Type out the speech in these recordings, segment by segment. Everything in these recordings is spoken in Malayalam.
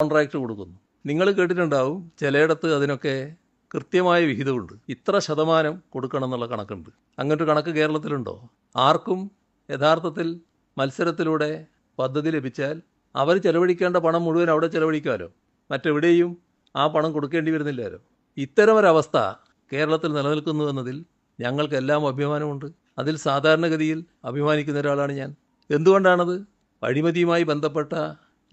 കോൺട്രാക്ട് കൊടുക്കുന്നു. നിങ്ങൾ കേട്ടിട്ടുണ്ടാവും ചിലയിടത്ത് അതിനൊക്കെ കൃത്യമായ വിഹിതമുണ്ട്. ഇത്ര ശതമാനം കൊടുക്കണം എന്നുള്ള കണക്കുണ്ട്. അങ്ങനൊരു കണക്ക് കേരളത്തിലുണ്ടോ? ആർക്കും യഥാർത്ഥത്തിൽ മത്സരത്തിലൂടെ പദ്ധതി ലഭിച്ചാൽ അവർ ചെലവഴിക്കേണ്ട പണം മുഴുവൻ അവിടെ ചെലവഴിക്കാമല്ലോ മറ്റെവിടെയും ആ പണം കൊടുക്കേണ്ടി വരുന്നില്ലല്ലോ. ഇത്തരമൊരവസ്ഥ കേരളത്തിൽ നിലനിൽക്കുന്നു എന്നതിൽ ഞങ്ങൾക്കെല്ലാം അഭിമാനമുണ്ട്. അതിൽ സാധാരണഗതിയിൽ അഭിമാനിക്കുന്ന ഒരാളാണ് ഞാൻ. എന്തുകൊണ്ടാണത്? അഴിമതിയുമായി ബന്ധപ്പെട്ട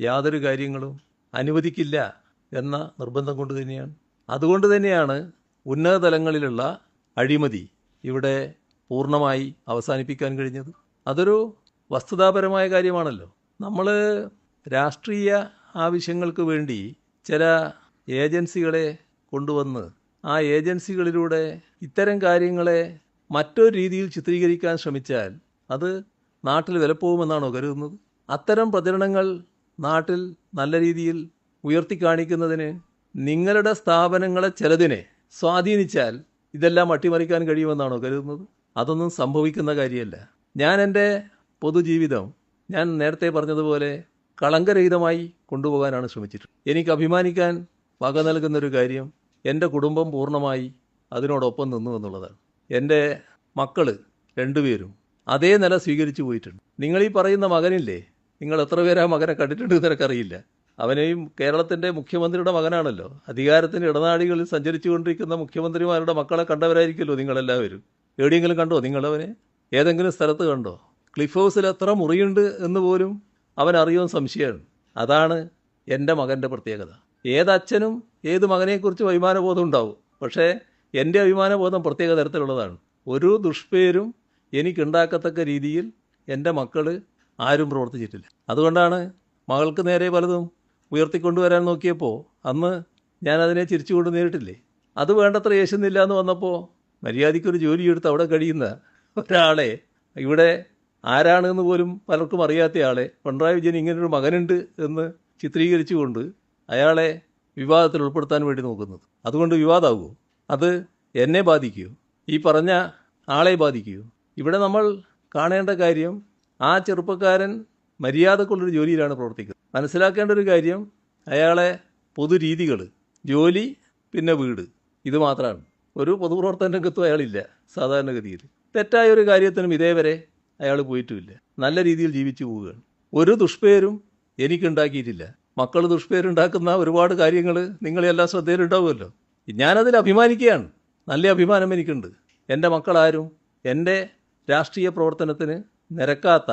യാതൊരു കാര്യങ്ങളും അനുവദിക്കില്ല എന്ന നിർബന്ധം കൊണ്ട് തന്നെയാണ്. അതുകൊണ്ട് തന്നെയാണ് ഉന്നത തലങ്ങളിലുള്ള അഴിമതി ഇവിടെ പൂർണമായി അവസാനിപ്പിക്കാൻ കഴിഞ്ഞത്. അതൊരു വസ്തുതാപരമായ കാര്യമാണല്ലോ. നമ്മൾ രാഷ്ട്രീയ ആവശ്യങ്ങൾക്ക് വേണ്ടി ചില ഏജൻസികളെ കൊണ്ടുവന്ന് ആ ഏജൻസികളിലൂടെ ഇത്തരം കാര്യങ്ങളെ മറ്റൊരു രീതിയിൽ ചിത്രീകരിക്കാൻ ശ്രമിച്ചാൽ അത് നാട്ടിൽ വിലപ്പോകുമെന്നാണോ കരുതുന്നത്? അത്തരം പ്രചരണങ്ങൾ നാട്ടിൽ നല്ല രീതിയിൽ ഉയർത്തി കാണിക്കുന്നതിന് നിങ്ങളുടെ സ്ഥാപനങ്ങളെ ചിലതിനെ സ്വാധീനിച്ചാൽ ഇതെല്ലാം അട്ടിമറിക്കാൻ കഴിയുമെന്നാണോ കരുതുന്നത്? അതൊന്നും സംഭവിക്കുന്ന കാര്യമല്ല. ഞാൻ എന്റെ പൊതുജീവിതം ഞാൻ നേരത്തെ പറഞ്ഞതുപോലെ കളങ്കരഹിതമായി കൊണ്ടുപോകാനാണ് ശ്രമിച്ചിട്ടുള്ളത്. എനിക്ക് അഭിമാനിക്കാൻ വക നൽകുന്നൊരു കാര്യം എന്റെ കുടുംബം പൂർണമായി അതിനോടൊപ്പം നിന്നു എന്നുള്ളതാണ്. എന്റെ മക്കൾ രണ്ടുപേരും അതേ നില സ്വീകരിച്ചു പോയിട്ടുണ്ട്. നിങ്ങൾ ഈ പറയുന്ന മകനില്ലേ? നിങ്ങൾ എത്ര പേര് ആ മകനെ കണ്ടിട്ടുണ്ട് നിനക്കറിയില്ല. അവനെയും കേരളത്തിന്റെ മുഖ്യമന്ത്രിയുടെ മകനാണല്ലോ. അധികാരത്തിന്റെ ഇടനാഴികളിൽ സഞ്ചരിച്ചു കൊണ്ടിരിക്കുന്ന മുഖ്യമന്ത്രിമാരുടെ മക്കളെ കണ്ടവരായിരിക്കുമല്ലോ നിങ്ങളെല്ലാവരും. എവിടെയെങ്കിലും കണ്ടോ നിങ്ങളവനെ? ഏതെങ്കിലും സ്ഥലത്ത് കണ്ടോ? ക്ലിഫ് ഹൗസിൽ എത്ര മുറിയുണ്ട് എന്ന് പോലും അവൻ അറിയുമെന്ന് സംശയമാണ്. അതാണ് എന്റെ മകന്റെ പ്രത്യേകത. ഏതച്ഛനും ഏത് മകനെക്കുറിച്ച് അഭിമാനബോധം ഉണ്ടാവും? പക്ഷേ എന്റെ അഭിമാനബോധം പ്രത്യേക തരത്തിലുള്ളതാണ്. ഒരു ദുഷ്പേരും എനിക്കുണ്ടാക്കത്തക്ക രീതിയിൽ എന്റെ മക്കൾ ആരും പ്രവർത്തിച്ചിട്ടില്ല. അതുകൊണ്ടാണ് മകൾക്ക് നേരെ പലതും ഉയർത്തിക്കൊണ്ടുവരാൻ നോക്കിയപ്പോൾ അന്ന് ഞാനതിനെ ചിരിച്ചുകൊണ്ട് നേരിട്ടില്ലേ? അത് വേണ്ടത്ര യേശുന്നില്ല എന്ന് വന്നപ്പോൾ മര്യാദയ്ക്കൊരു ജോലിയെടുത്ത് അവിടെ കഴിയുന്ന ഒരാളെ ഇവിടെ ആരാണെന്ന് പോലും പലർക്കും അറിയാത്ത ആളെ പിണറായി വിജയൻ ഇങ്ങനൊരു മകനുണ്ട് എന്ന് ചിത്രീകരിച്ചുകൊണ്ട് അയാളെ വിവാദത്തിൽ ഉൾപ്പെടുത്താൻ വേണ്ടി നോക്കുന്നത്. അതുകൊണ്ട് വിവാദമാകുമോ അത് എന്നെ ബാധിക്കുമോ ഈ പറഞ്ഞ ആളെ ബാധിക്കുമോ ഇവിടെ നമ്മൾ കാണേണ്ട കാര്യം ആ ചെറുപ്പക്കാരൻ മര്യാദക്കുള്ളൊരു ജോലിയിലാണ് പ്രവർത്തിക്കുന്നത്. മനസ്സിലാക്കേണ്ട ഒരു കാര്യം അയാളെ പൊതുരീതികൾ ജോലി പിന്നെ വീട് ഇത് മാത്രമാണ് ഒരു പൊതുപ്രവർത്തന രംഗത്തും അയാളില്ല സാധാരണഗതിയിൽ. തെറ്റായ ഒരു കാര്യത്തിനും ഇതേവരെ അയാൾ പോയിട്ടുമില്ല. നല്ല രീതിയിൽ ജീവിച്ചു പോവുകയാണ്. ഒരു ദുഷ്പേരും എനിക്കുണ്ടാക്കിയിട്ടില്ല. മക്കൾ ദുഷ്പേരുണ്ടാക്കുന്ന ഒരുപാട് കാര്യങ്ങൾ നിങ്ങളെല്ലാം ശ്രദ്ധയിലുണ്ടാവുമല്ലോ. ഞാനതിൽ അഭിമാനിക്കുകയാണ്. നല്ല അഭിമാനം എനിക്കുണ്ട്. എന്റെ മക്കളാരും എന്റെ രാഷ്ട്രീയ പ്രവർത്തനത്തിന് നിരക്കാത്ത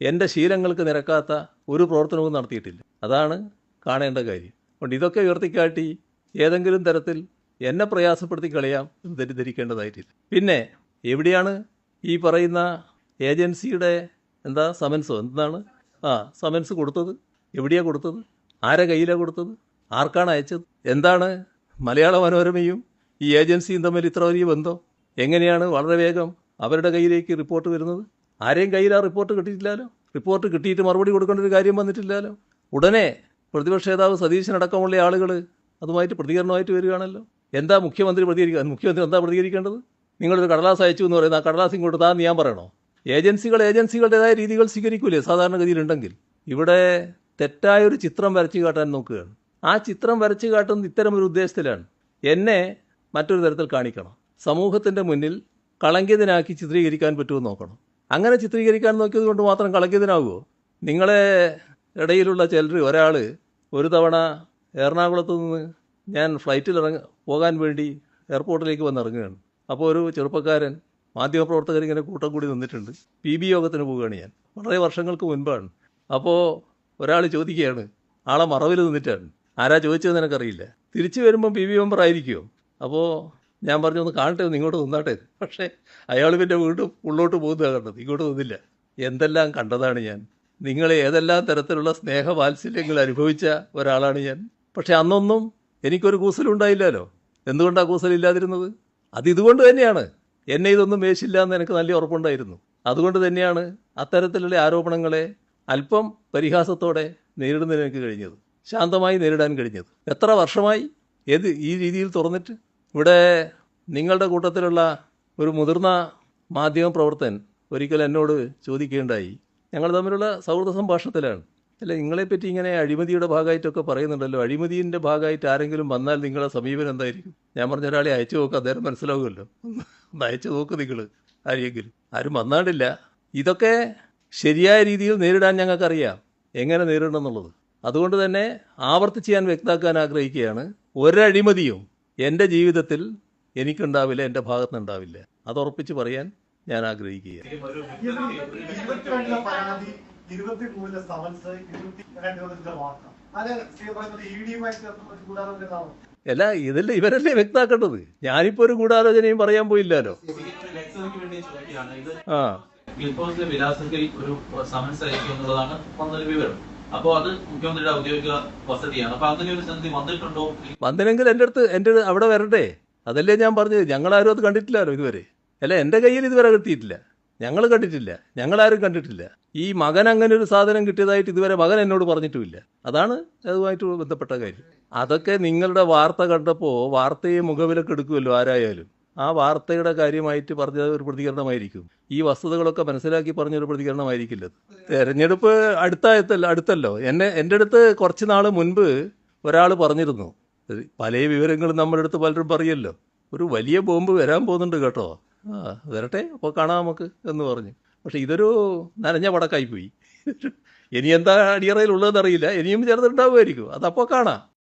എന്റെ ശീലങ്ങൾക്ക് നിരക്കാത്ത ഒരു പ്രവർത്തനവും നടത്തിയിട്ടില്ല. അതാണ് കാണേണ്ട കാര്യം. അതുകൊണ്ട് ഇതൊക്കെ ഉയർത്തിക്കാട്ടി ഏതെങ്കിലും തരത്തിൽ എന്നെ പ്രയാസപ്പെടുത്തി കളയാം എന്ന് തെറ്റിദ്ധരിക്കേണ്ടതായിട്ടില്ല. പിന്നെ എവിടെയാണ് ഈ പറയുന്ന ഏജൻസിയുടെ എന്താ സമൻസോ? എന്താണ്? ആ സമൻസ് കൊടുത്തത്? എവിടെയാണ് കൊടുത്തത്? ആരെ കയ്യിലാണ് കൊടുത്തത്? ആർക്കാണ് അയച്ചത്? എന്താണ് മലയാള മനോരമയും ഈ ഏജൻസിയും തമ്മിൽ ഇത്ര വലിയ ബന്ധം? എങ്ങനെയാണ് വളരെ വേഗം അവരുടെ കയ്യിലേക്ക് റിപ്പോർട്ട് വരുന്നത്? ആരെയും കയ്യിൽ ആ റിപ്പോർട്ട് കിട്ടിയിട്ടില്ലല്ലോ റിപ്പോർട്ട് കിട്ടിയിട്ട് മറുപടി കൊടുക്കേണ്ട ഒരു കാര്യം വന്നിട്ടില്ലല്ലോ ഉടനെ പ്രതിപക്ഷ നേതാവ് സതീശനടക്കമുള്ള ആളുകൾ അതുമായിട്ട് പ്രതികരണമായിട്ട് വരികയാണല്ലോ. എന്താ മുഖ്യമന്ത്രി പ്രതികരിക്കുക മുഖ്യമന്ത്രി എന്താ പ്രതികരിക്കേണ്ടത്? നിങ്ങളൊരു കടലാസ് അയച്ചു എന്ന് പറയുന്നത് ആ കടലാസ് ഇങ്ങോട്ട് താന്ന് ഞാൻ പറയണോ? ഏജൻസികൾ ഏജൻസികളുടേതായ രീതികൾ സ്വീകരിക്കൂലേ സാധാരണഗതിയിലുണ്ടെങ്കിൽ? ഇവിടെ തെറ്റായൊരു ചിത്രം വരച്ചു കാട്ടാൻ നോക്കുകയാണ്. ആ ചിത്രം വരച്ചു കാട്ടുന്നത് ഇത്തരം ഒരു ഉദ്ദേശത്തിലാണ്. എന്നെ മറ്റൊരു തരത്തിൽ കാണിക്കണം. സമൂഹത്തിന്റെ മുന്നിൽ കളങ്കിതനാക്കി ചിത്രീകരിക്കാൻ പറ്റുമെന്ന് നോക്കണം. അങ്ങനെ ചിത്രീകരിക്കാൻ നോക്കിയത് കൊണ്ട് മാത്രം കളക്കിയതിനാകുമോ നിങ്ങളെ ഇടയിലുള്ള ചിലർ ഒരാൾ ഒരു തവണ എറണാകുളത്ത് നിന്ന് ഞാൻ ഫ്ലൈറ്റിൽ ഇറങ്ങ പോകാൻ വേണ്ടി എയർപോർട്ടിലേക്ക് വന്ന് ഇറങ്ങുകയാണ്. അപ്പോൾ ഒരു ചെറുപ്പക്കാരൻ മാധ്യമപ്രവർത്തകർ ഇങ്ങനെ കൂട്ടം കൂടി നിന്നിട്ടുണ്ട്. പി ബി യോഗത്തിന് പോവുകയാണ് ഞാൻ. വളരെ വർഷങ്ങൾക്ക് മുൻപാണ്. അപ്പോൾ ഒരാൾ ചോദിക്കുകയാണ് ആളെ മറവിൽ നിന്നിട്ടാണ്? ആരാ ചോദിച്ചതെന്ന് എനിക്കറിയില്ല. തിരിച്ചു വരുമ്പം പി ബി മെമ്പർ ആയിരിക്കുമോ അപ്പോൾ ഞാൻ പറഞ്ഞു ഒന്ന് കാണട്ടെ ഒന്ന് ഇങ്ങോട്ട് നിന്നാട്ടെ. പക്ഷേ അയാൾ പിന്നെ വീണ്ടും ഉള്ളോട്ട് പോകുന്നതാണ് കണ്ടത്. ഇങ്ങോട്ട് നിന്നില്ല എന്തെല്ലാം കണ്ടതാണ് ഞാൻ. നിങ്ങൾ ഏതെല്ലാം തരത്തിലുള്ള സ്നേഹവാത്സല്യങ്ങൾ അനുഭവിച്ച ഒരാളാണ് ഞാൻ. പക്ഷേ അന്നൊന്നും എനിക്കൊരു കൂസലുണ്ടായില്ലല്ലോ. എന്തുകൊണ്ടാണ് കൂസലില്ലാതിരുന്നത്? അത് ഇതുകൊണ്ട് തന്നെയാണ്. എന്നെ ഇതൊന്നും വേശില്ല എന്ന് എനിക്ക് നല്ല ഉറപ്പുണ്ടായിരുന്നു. അതുകൊണ്ട് തന്നെയാണ് അത്തരത്തിലുള്ള ആരോപണങ്ങളെ അല്പം പരിഹാസത്തോടെ നേരിടുന്നതിന് എനിക്ക് കഴിഞ്ഞത്. ശാന്തമായി നേരിടാൻ കഴിഞ്ഞത്. എത്ര വർഷമായി? ഏത് ഈ രീതിയിൽ തുറന്നിട്ട്? ഇവിടെ നിങ്ങളുടെ കൂട്ടത്തിലുള്ള ഒരു മുതിർന്ന മാധ്യമ പ്രവർത്തകൻ ഒരിക്കൽ എന്നോട് ചോദിക്കുകയുണ്ടായി. ഞങ്ങൾ തമ്മിലുള്ള സൗഹൃദ സംഭാഷണത്തിലാണ്. അല്ല നിങ്ങളെപ്പറ്റി ഇങ്ങനെ അഴിമതിയുടെ ഭാഗമായിട്ടൊക്കെ പറയുന്നുണ്ടല്ലോ. അഴിമതിന്റെ ഭാഗമായിട്ട് ആരെങ്കിലും വന്നാൽ നിങ്ങളുടെ സമീപനം എന്തായിരിക്കും? ഞാൻ പറഞ്ഞ ഒരാളെ അയച്ചു നോക്കുക അദ്ദേഹം മനസ്സിലാവുമല്ലോ. ഒന്ന് അയച്ചു നോക്ക് നിങ്ങൾ ആരെങ്കിലും. ആരും വന്നാണ്ടില്ല. ഇതൊക്കെ ശരിയായ രീതിയിൽ നേരിടാൻ ഞങ്ങൾക്കറിയാം. എങ്ങനെ നേരിടണം എന്നുള്ളത്. അതുകൊണ്ട് തന്നെ ആവർത്തിച്ച് ഞാൻ വ്യക്താക്കാൻ ആഗ്രഹിക്കുകയാണ്. ഒരഴിമതിയും എന്റെ ജീവിതത്തിൽ എനിക്കുണ്ടാവില്ല എന്റെ ഭാഗത്തുനിന്നുണ്ടാവില്ല. അത് ഉറപ്പിച്ച് പറയാൻ ഞാൻ ആഗ്രഹിക്കുകയാണ്. അല്ല ഇതല്ലേ ഇവരല്ലേ വ്യക്തമാക്കേണ്ടത്? ഞാനിപ്പോ ഒരു ഗൂഢാലോചനയും പറയാൻ പോയില്ലല്ലോ. ആ. ഗ്ലിഫോസിന്റെ വിലാസത്തിൽ ഒരു സമൻസ് അയക്കും എന്നുള്ളതാണ് വിവരം. അപ്പോൾ അത് മുഖ്യമന്ത്രിയുടെ ഔദ്യോഗിക വസതിയാണ്. അപ്പൊ അങ്ങനെ ഒരു സന്ധി വന്നിട്ടുണ്ടോ? വന്നില്ലെങ്കിൽ എന്റെ അടുത്ത് എന്റെ അവിടെ വരട്ടെ. അതല്ലേ ഞാൻ പറഞ്ഞത്. ഞങ്ങളാരും അത് കണ്ടിട്ടില്ലല്ലോ ഇതുവരെ. അല്ല എന്റെ കയ്യിൽ ഇതുവരെ കിട്ടിയിട്ടില്ല. ഞങ്ങൾ കണ്ടിട്ടില്ല. ഞങ്ങളാരും കണ്ടിട്ടില്ല. ഈ മകൻ അങ്ങനെ ഒരു സാധനം കിട്ടിയതായിട്ട് ഇതുവരെ മകൻ എന്നോട് പറഞ്ഞിട്ടുമില്ല. അതാണ് അതുമായിട്ട് ബന്ധപ്പെട്ട കാര്യം. അതൊക്കെ നിങ്ങളുടെ വാർത്ത കണ്ടപ്പോൾ വാർത്തയെ മുഖവിലൊക്കെ എടുക്കുമല്ലോ ആരായാലും. ആ വാർത്തയുടെ കാര്യമായിട്ട് പറഞ്ഞ ഒരു പ്രതികരണമായിരിക്കും. ഈ വസ്തുതകളൊക്കെ മനസ്സിലാക്കി പറഞ്ഞൊരു പ്രതികരണമായിരിക്കില്ല അത്. തെരഞ്ഞെടുപ്പ് അടുത്തായത്തല്ല അടുത്തല്ലോ. എന്നെ എന്റെ അടുത്ത് കുറച്ച് നാൾ മുൻപ് ഒരാൾ പറഞ്ഞിരുന്നു. പല വിവരങ്ങളും നമ്മുടെ അടുത്ത് പലരും പറയല്ലോ. ഒരു വലിയ ബോംബ് വരാൻ പോകുന്നുണ്ട് കേട്ടോ. ആ വരട്ടെ അപ്പോൾ കാണാം നമുക്ക് എന്ന് പറഞ്ഞു. പക്ഷെ ഇതൊരു നനഞ്ഞ പടക്കായി പോയി ഇനി എന്താ അടിയറയിൽ അറിയില്ല ഇനിയും ചേർന്നുണ്ടാവുമായിരിക്കും അതപ്പോൾ കാണാം.